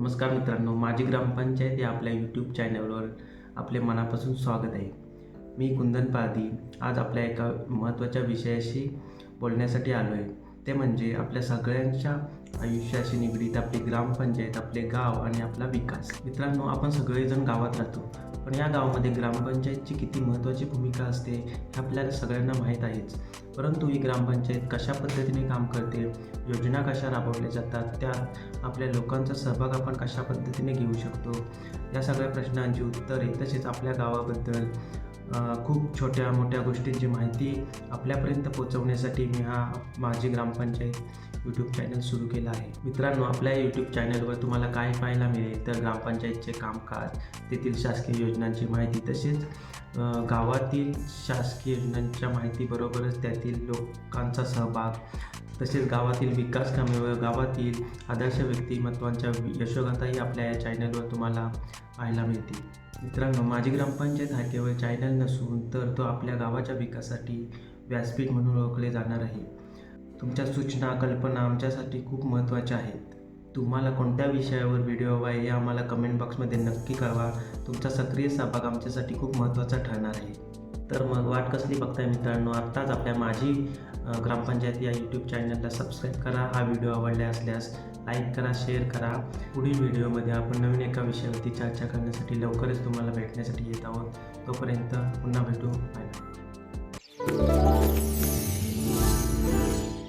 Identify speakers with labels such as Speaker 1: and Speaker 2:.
Speaker 1: नमस्कार मित्रांनो माझी ग्रामपंचायत या आपल्या यूट्यूब चॅनलवर आपले मनापासून स्वागत आहे. मी कुंदन पादी आज आपल्या एका महत्त्वाच्या विषयाशी बोलण्यासाठी आलो आहे ते म्हणजे आपल्या सगळ्यांच्या आयुष्याशी निगडीत आपली ग्रामपंचायत आपले गाव आणि आपला विकास. मित्रांनो आपण सगळेजण गावात राहतो. पण या गावामध्ये ग्रामपंचायतची किती महत्त्वाची भूमिका असते हे आपल्याला सगळ्यांना माहीत आहेच. परंतु ही ग्रामपंचायत कशा पद्धतीने काम करते योजना कशा राबवल्या जातात त्यात आपल्या लोकांचा सहभाग आपण कशा पद्धतीने घेऊ शकतो या सगळ्या प्रश्नांची उत्तरे तसेच आपल्या गावाबद्दल खूप छोट्या मोठ्या गोष्टींची माहिती आपल्यापर्यंत पोहोचवण्यासाठी मी हा माझी ग्रामपंचायत यूट्यूब चॅनल सुरू केला आहे. मित्रांनो आपल्या यूट्यूब चॅनलवर तुम्हाला काय पाहायला मिळेल तर ग्रामपंचायतचे कामकाज तेथील शासकीय योजनांची माहिती तसेच गावातील शासकीय योजनांच्या माहितीबरोबरच त्यातील लोकांचा सहभाग तसेच गावातील विकास कामे व गावातील आदर्श व्यक्तिमत्वांच्या यशोगाथाही आपल्या या चॅनलवर तुम्हाला पाहायला मिळतील. मित्रांनो माझी ग्रामपंचायत हा केवळ चॅनल नसून तर तो आपल्या गावाच्या विकासासाठी व्यासपीठ म्हणून ओळखले जाणार आहे. तुमच्या सूचना कल्पना आमच्यासाठी खूप महत्त्वाच्या आहेत. तुम्हाला कोणत्या विषयावर व्हिडिओ हवा आहे हे आम्हाला कमेंट बॉक्समध्ये नक्की कळवा. तुमचा सक्रिय सहभाग आमच्यासाठी खूप महत्त्वाचा ठरणार आहे. तर मग वाट कसली बघताय मित्रांनो? आत्ताच आपल्या माझी ग्रामपंचायत या यूट्यूब चॅनलला सबस्क्राईब करा. हा व्हिडिओ आवडला असल्यास लाईक करा शेअर करा. पुढील व्हिडिओमध्ये आपण नवीन एका विषयावरती चर्चा करण्यासाठी लवकरच तुम्हाला भेटण्यासाठी येत आहोत. तोपर्यंत पुन्हा भेटू. बाय